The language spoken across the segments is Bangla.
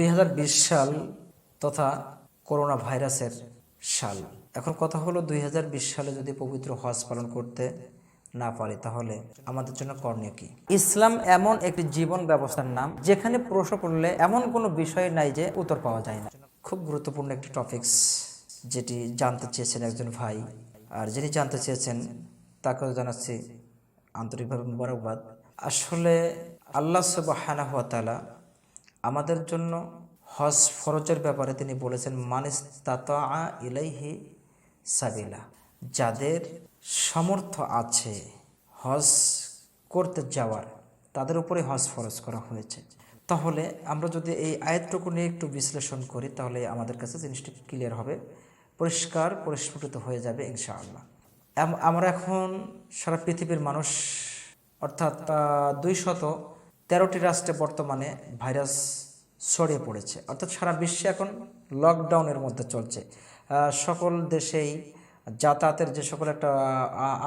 দুই হাজার বিশ সাল তথা করোনা ভাইরাসের সাল। এখন কথা হলো দুই হাজার বিশ সালে যদি পবিত্র হজ পালন করতে না পারি, তাহলে আমাদের জন্য করণীয় কি? ইসলাম এমন একটি জীবন ব্যবস্থার নাম, যেখানে প্রশ্ন করলে এমন কোনো বিষয় নাই যে উত্তর পাওয়া যায় না। খুব গুরুত্বপূর্ণ একটি টপিকস যেটি জানতে চেয়েছেন একজন ভাই, আর যিনি জানতে চেয়েছেন তাকেও জানাচ্ছি আন্তরিকভাবে মুবারকবাদ। আসলে আল্লাহ তাআলা আমাদের জন্য হজ ফরজের ব্যাপারে তিনি বলেছেন, মানিস তাতা ইলাইহি সাবিলা। যাদের সামর্থ্য আছে হজ করতে যাওয়ার, তাদের উপরে হজ ফরজ করা হয়েছে। তাহলে আমরা যদি এই আয়াতটুকু নিয়ে একটু বিশ্লেষণ করি, তাহলে আমাদের কাছে জিনিসটি ক্লিয়ার হবে, পরিষ্কার, পরিস্ফুটিত হয়ে যাবে ইনশাআল্লাহ। আমরা এখন সারা পৃথিবীর মানুষ, অর্থাৎ দুই শত তেরোটি রাষ্ট্রে বর্তমানে ভাইরাস ছড়িয়ে পড়েছে। অর্থাৎ সারা বিশ্বে এখন লকডাউনের মধ্যে চলছে। সকল দেশেই যাতায়াতের যে সকল একটা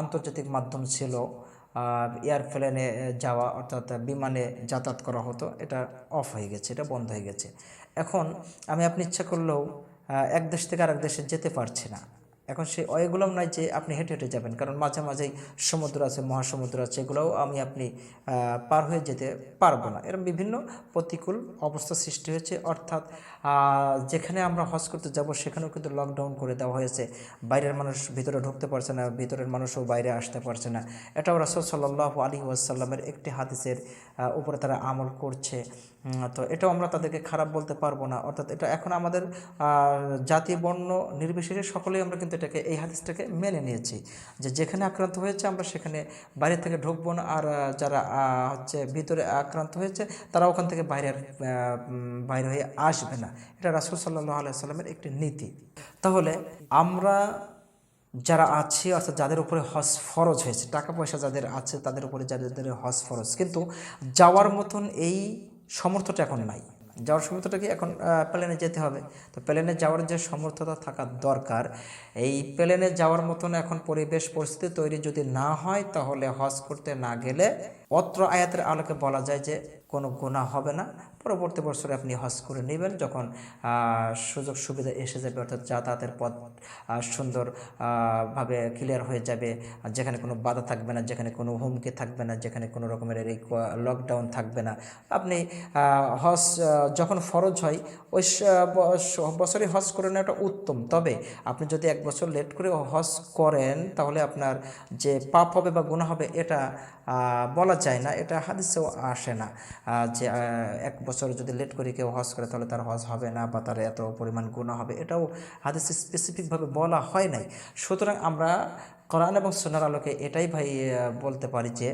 আন্তর্জাতিক মাধ্যম ছিল এয়ারপ্লেনে যাওয়া, অর্থাৎ বিমানে যাতায়াত করা হতো, এটা অফ হয়ে গেছে, এটা বন্ধ হয়ে গেছে। এখন আমি আপনি ইচ্ছা করলেও এক দেশ থেকে আরেক দেশে যেতে পারছি না। এখন সেই ওয়েগুলোও নয় যে আপনি হেঁটে হেঁটে যাবেন, কারণ মাঝে মাঝেই সমুদ্র আছে, মহাসমুদ্র আছে, এগুলোও আমি আপনি পার হয়ে যেতে পারব না। এরকম বিভিন্ন প্রতিকূল অবস্থা সৃষ্টি হয়েছে, অর্থাৎ যেখানে আমরা হজ করতে যাব সেখানেও কিন্তু লকডাউন করে দেওয়া হয়েছে। বাইরের মানুষ ভিতরে ঢুকতে পারছে না, ভিতরের মানুষও বাইরে আসতে পারছে না। এটাও রাসুল সাল্লাহ আলী ওয়াসাল্লামের একটি হাদিসের উপরে তারা আমল করছে। তো এটাও আমরা তাদেরকে খারাপ বলতে পারব না, অর্থাৎ এটা এখন আমাদের জাতি বর্ণ নির্বিশেষে সকলেই আমরা কিন্তু এটাকে, এই হাদিসটাকে মেনে নিয়েছি যে যেখানে আক্রান্ত হয়েছে আমরা সেখানে বাইরে থেকে ঢুকবো না। আর যারা হচ্ছে ভিতরে আক্রান্ত হয়েছে তারা ওখান থেকে বাইরে বাইরে হয়ে আসবে না। এটা রাসুল সাল্লাহ আলাইসাল্লামের একটি নীতি। তাহলে আমরা যারা আছে, অর্থাৎ যাদের উপরে হজ ফরজ হয়েছে টাকা পয়সা যাদের আছে তাদের উপরে যাদের হজ ফরজ। কিন্তু যাওয়ার মতন এই সমর্থটা এখন নাই। যাওয়ার সমর্থটা কি এখন প্লেনে যেতে হবে? তো প্লেনে যাওয়ার যে সমর্থতা থাকা দরকার, এই প্লেনে যাওয়ার মতন এখন পরিবেশ পরিস্থিতি তৈরি যদি না হয়, তাহলে হজ করতে না গেলে অত্র আয়াতের আলোকে বলা যায় যে কোনো গুণা হবে না। পরবর্তী বছরে আপনি হজ করে নেবেন যখন সুযোগ সুবিধা এসে যাবে অর্থাৎ যাতায়াতের পথ আহ, সুন্দর ভাবে ক্লিয়ার হয়ে যাবে যেখানে কোনো বাধা থাকবে না যেখানে কোনো হুমকি থাকবে না যেখানে কোনো রকমের এই লকডাউন থাকবে না। আপনি হজ যখন ফরজ হয় ওই স- ব- বছরে হজ করে নেওয়াটা উত্তম। তবে আপনি যদি এক বছর লেট করে হজ করেন তাহলে আপনার যে পাপ হবে বা গুণা হবে এটা বলা যায় না, এটা হাদিসেও আসে না। যে এক বছর যদি লেট করে কেউ হজ করে, তাহলে তার হজ হবে না বা তার এত পরিমাণ গুণা হবে। এটাও হাদিসে স্পেসিফিকভাবে বলা হয় নাই। সুতরাং আমরা কোরআন এবং সোনার আলোকে এটাই ভাই বলতে পারি যে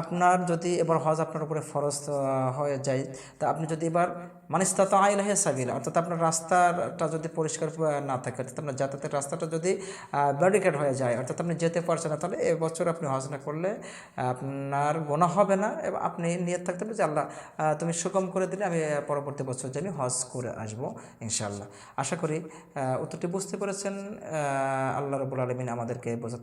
আপনার যদি এবার হজ আপনার উপরে ফরজ হয়ে যায়, তা আপনি যদি এবার মানিস্তা তো আইল হে সাবিল, অর্থাৎ আপনার রাস্তাটা যদি পরিষ্কার না থাকে, অর্থাৎ আপনার যাতায়াতের রাস্তাটা যদি ব্যারিকেড হয়ে যায়, অর্থাৎ আপনি যেতে পারছেন না, তাহলে এবছর আপনি হজ না করলে আপনার গোনা হবে না, এবং আপনি নিয়ত থাকতে হবে যে আল্লাহ তুমি সুগম করে দিলে আমি পরবর্তী বছর যে আমি হজ করে আসব, ইনশাআল্লাহ। আশা করি উত্তরটি বুঝতে পেরেছেন আল্লাহ রবুল আলমিন আমাদেরকে বোঝার